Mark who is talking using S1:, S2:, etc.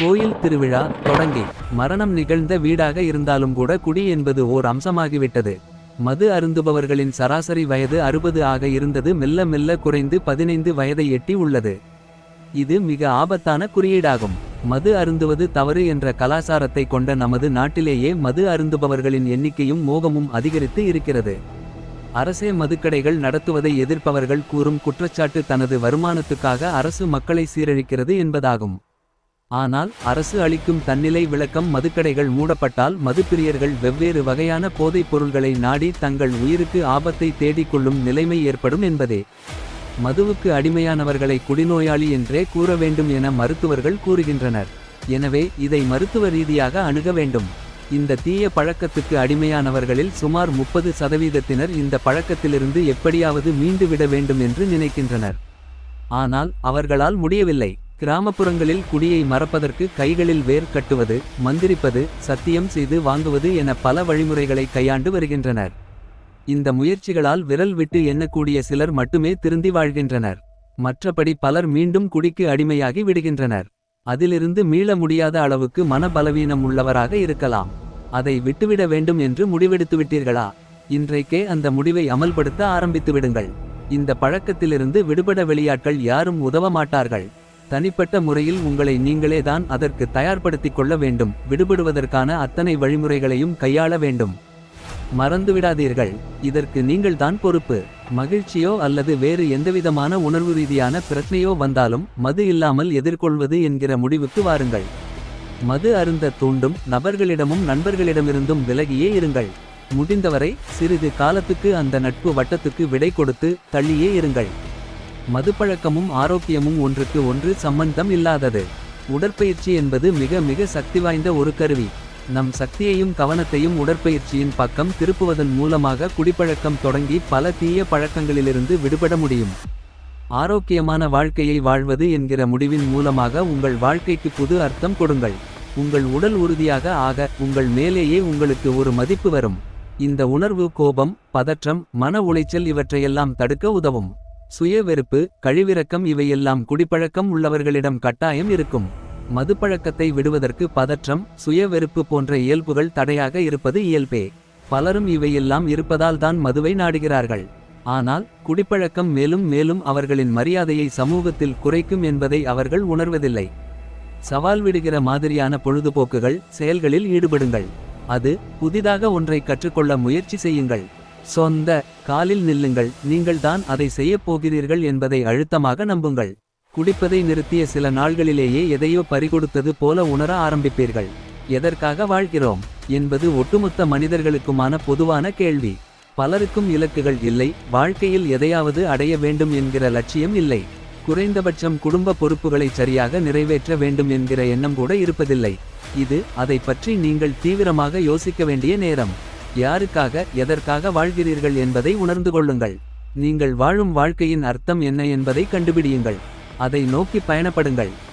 S1: கோயில் திருவிழா தொடங்கி மரணம் நிகழ்ந்த வீடாக இருந்தாலும் கூட குடி என்பது ஓர் அம்சமாகிவிட்டது. மது அருந்துபவர்களின் சராசரி வயது அறுபது ஆக இருந்தது. மெல்ல மெல்ல குறைந்து பதினைந்து வயதை எட்டி உள்ளது. இது மிக ஆபத்தான குறியீடாகும். மது அருந்துவது தவறு என்ற கலாசாரத்தை கொண்ட நமது நாட்டிலேயே மது அருந்துபவர்களின் எண்ணிக்கையும் மோகமும் அதிகரித்து இருக்கிறது. அரசே மதுக்கடைகள் நடத்துவதை எதிர்ப்பவர்கள் கூறும் குற்றச்சாட்டு தனது வருமானத்துக்காக அரசு மக்களை சீரழிக்கிறது என்பதாகும். ஆனால் அரசு அளிக்கும் தன்னிலை விளக்கம் மதுக்கடைகள் மூடப்பட்டால் மதுப்பிரியர்கள் வெவ்வேறு வகையான போதைப் பொருள்களை நாடி தங்கள் உயிருக்கு ஆபத்தை தேடிக்கொள்ளும் நிலைமை ஏற்படும் என்பதே. மதுவுக்கு அடிமையானவர்களை குடிநோயாளி என்றே கூற வேண்டும் என மருத்துவர்கள் கூறுகின்றனர். எனவே இதை மருத்துவ ரீதியாக அணுக வேண்டும். இந்த தீய பழக்கத்துக்கு அடிமையானவர்களில் சுமார் முப்பது சதவீதத்தினர் இந்த பழக்கத்திலிருந்து எப்படியாவது மீண்டு விட வேண்டும் என்று நினைக்கின்றனர். ஆனால் அவர்களால் முடியவில்லை. கிராமப்புறங்களில் குடியை மறப்பதற்கு கைகளில் வேர் கட்டுவது மந்திரிப்பது சத்தியம் செய்து வாங்குவது என பல வழிமுறைகளை கையாண்டு வருகின்றனர். இந்த முயற்சிகளால் விரல் விட்டு எண்ணக்கூடிய சிலர் மட்டுமே திருந்தி வாழ்கின்றனர். மற்றபடி பலர் மீண்டும் குடிக்கு அடிமையாகி விடுகின்றனர். அதிலிருந்து மீள முடியாத அளவுக்கு மனபலவீனம் உள்ளவராக இருக்கலாம். அதை விட்டுவிட வேண்டும் என்று முடிவெடுத்து விட்டீர்களா? இன்றைக்கே அந்த முடிவை அமல்படுத்த ஆரம்பித்து விடுங்கள். இந்த பழக்கத்திலிருந்து விடுபட வெளியாட்கள் யாரும் உதவ மாட்டார்கள். தனிப்பட்ட முறையில் உங்களை நீங்களே தான் அதற்கு தயார்படுத்திக் கொள்ள வேண்டும் விடுபடுவதற்கான அத்தனை வழிமுறைகளையும் கையாள வேண்டும். மறந்துவிடாதீர்கள் இதற்கு நீங்கள் தான் பொறுப்பு. மகிழ்ச்சியோ அல்லது வேறு எந்தவிதமான உணர்வு ரீதியான பிரச்சனையோ வந்தாலும் மது இல்லாமல் எதிர்கொள்வது என்கிற முடிவுக்கு வாருங்கள். மது அருந்த தூண்டும் நபர்களிடமும் நண்பர்களிடமிருந்தும் விலகியே இருங்கள். முடிந்தவரை சிறிது காலத்துக்கு அந்த நட்பு வட்டத்துக்கு விடை கொடுத்து தள்ளியே இருங்கள். மதுப்பழக்கமும் ஆரோக்கியமும் ஒன்றுக்கு ஒன்று சம்பந்தம் இல்லாதது. உடற்பயிற்சி என்பது மிக மிக சக்தி வாய்ந்த ஒரு கருவி. நம் சக்தியையும் கவனத்தையும் உடற்பயிற்சியின் பக்கம் திருப்புவதன் மூலமாக குடிப்பழக்கம் தொடங்கி பல தீய பழக்கங்களிலிருந்து விடுபட முடியும். ஆரோக்கியமான வாழ்க்கையை வாழ்வது என்கிற முடிவின் மூலமாக உங்கள் வாழ்க்கைக்கு புது அர்த்தம் கொடுங்கள். உங்கள் உடல் உறுதியாக ஆக உங்கள் மேலேயே உங்களுக்கு ஒரு மதிப்பு வரும். இந்த உணர்வு கோபம் பதற்றம் மன உளைச்சல் இவற்றையெல்லாம் தடுக்க உதவும். சுய வெறுப்பு இவையெல்லாம் குடிப்பழக்கம் உள்ளவர்களிடம் கட்டாயம் இருக்கும். மதுப்பழக்கத்தை விடுவதற்கு பதற்றம் சுய வெறுப்பு போன்ற இயல்புகள் தடையாக இருப்பது இயல்பே. பலரும் இவையெல்லாம் இருப்பதால் தான் மதுவை நாடுகிறார்கள். ஆனால் குடிப்பழக்கம் மேலும் மேலும் அவர்களின் மரியாதையை சமூகத்தில் குறைக்கும் என்பதை அவர்கள் உணர்வதில்லை. சவால் விடுகிற மாதிரியான பொழுதுபோக்குகள் செயல்களில் ஈடுபடுங்கள். அது புதிதாக ஒன்றை கற்றுக்கொள்ள முயற்சி செய்யுங்கள். சொந்த காலில் நில்லுங்கள். நீங்கள் தான் அதை செய்யப் போகிறீர்கள் என்பதை அழுத்தமாக நம்புங்கள். குடிப்பதை நிறுத்திய சில நாள்களிலேயே எதையோ பறிகொடுத்தது போல உணர ஆரம்பிப்பீர்கள். எதற்காக வாழ்கிறோம்? என்பது ஒட்டுமொத்த மனிதர்களுக்குமான பொதுவான கேள்வி. பலருக்கும் இலக்குகள் இல்லை. வாழ்க்கையில் எதையாவது அடைய வேண்டும் என்கிற லட்சியம் இல்லை. குறைந்தபட்சம் குடும்ப பொறுப்புகளை சரியாக நிறைவேற்ற வேண்டும் என்கிற எண்ணம் கூட இருப்பதில்லை. இது அதை பற்றி நீங்கள் தீவிரமாக யோசிக்க வேண்டிய நேரம். யாருக்காக எதற்காக வாழ்கிறீர்கள் என்பதை உணர்ந்து கொள்ளுங்கள். நீங்கள் வாழும் வாழ்க்கையின் அர்த்தம் என்ன என்பதை கண்டுபிடியுங்கள். அதை நோக்கி பயணப்படுங்கள்.